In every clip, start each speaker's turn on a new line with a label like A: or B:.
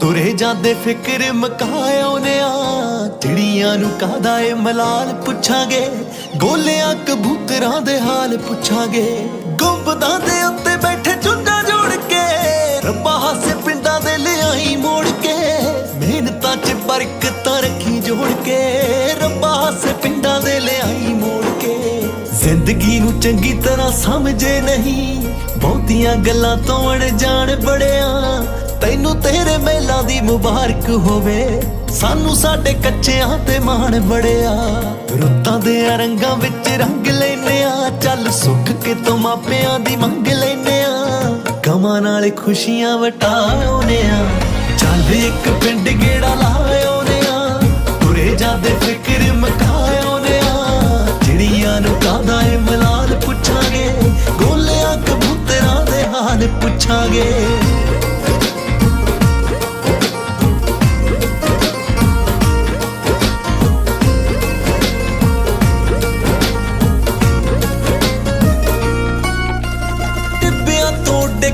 A: ਤੁਰੇ ਜਾਂਦੇ ਫਿਕਰ ਮਕਾਇਓ ਆ ਚਿੜੀਆਂ ਨੂੰ ਕਾਹਦਾ ਏ ਮਲਾਲ ਪੁੱਛਾਂਗੇ? ਗੋਲਿਆਂ ਕਬੂਤਰਾਂ ਦੇ ਹਾਲ ਪੁੱਛਾਂਗੇ। ਗੁੰਬਦਾਂ ਦੇ ਉੱਤੇ ਬੈਠੇ ਚੁੰਡਾ ਜੋੜ ਕੇ। ਰੱਬਾ ਹਾਸੇ ਪਿੰਡਾਂ ਦੇ ਲਿਆਈ ਮੋੜ ਕੇ। ਮਿਹਨਤਾਂ 'ਚ ਬਰਕਤਾਂ ਰੱਖੀ ਜੋੜ ਕੇ। ਰੱਬਾ ਹਾਸੇ ਪਿੰਡਾਂ ਦੇ ਲਿਆਈ ਮੋੜ ਕੇ। ਜ਼ਿੰਦਗੀ ਨੂੰ ਚੰਗੀ ਤਰ੍ਹਾਂ ਸਮਝੇ ਨਹੀਂ। ਬਹੁਤੀਆਂ ਗੱਲਾਂ ਤੋਂ ਅਣਜਾਣ ਬੜਿਆ ਤੈਨੂੰ ਤੇਰੇ ਮੇਲਾਂ ਦੀ ਮੁਬਾਰਕ ਹੋਵੇ। ਸਾਨੂੰ ਸਾਡੇ ਕੱਚਿਆਂ ਤੇ ਮਾਣ ਬੜਿਆ। ਰੁੱਤਾਂ ਦੇ ਰੰਗਾਂ ਵਿੱਚ ਰੰਗ ਲੈਨੇ ਆ। ਚੱਲ ਸੁੱਖ ਕੇ ਤੋਂ ਮਾਪਿਆਂ ਦੀ ਮੰਗ ਲੈਨੇ ਆ। ਗਮਾਂ ਨਾਲ ਖੁਸ਼ੀਆਂ ਵਟਾਉਨੇ ਆ। ਚੱਲ ਇੱਕ ਪਿੰਡ ਗੇੜਾ ਲਾਇਓਨੇ ਆ। ਤੁਰੇ ਜਾਂਦੇ ਫਿਕਰ ਮਕਾਇਓਨੇ ਆ। ਚਿੜੀਆਂ ਨੂੰ ਕਾਦਾ ਏ ਮਲਾਲ ਪੁੱਛਾਂਗੇ, ਗੋਲਿਆਂ ਕਬੂਤਰਾਂ ਦੇ ਹਾਲ ਪੁੱਛਾਂਗੇ।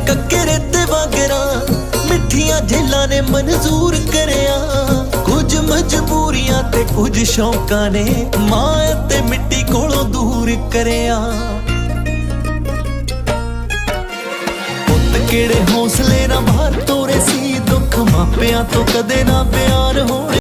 A: ਕੱਕਰੇ ਤੇ ਵਾਗਰਾਂ, ਮਿੱਠੀਆਂ ਜੇਲਾਂ ਨੇ ਮਨਜ਼ੂਰ ਕਰਿਆ। ਕੁਝ ਮਜਬੂਰੀਆਂ ਤੇ ਕੁਝ ਸ਼ੌਕਾਂ ਨੇ ਮਾਂ ਤੇ ਮਿੱਟੀ ਕੋਲੋਂ ਦੂਰ ਕਰਿਆ। ਪੁੱਤ ਕਿਹੜੇ ਹੌਸਲੇ ਨਾਲ ਬਾਹਰ ਤੋਰੇ ਸੀ, ਦੁੱਖ ਮਾਪਿਆਂ ਤੋਂ ਕਦੇ ਨਾ ਪਿਆਰ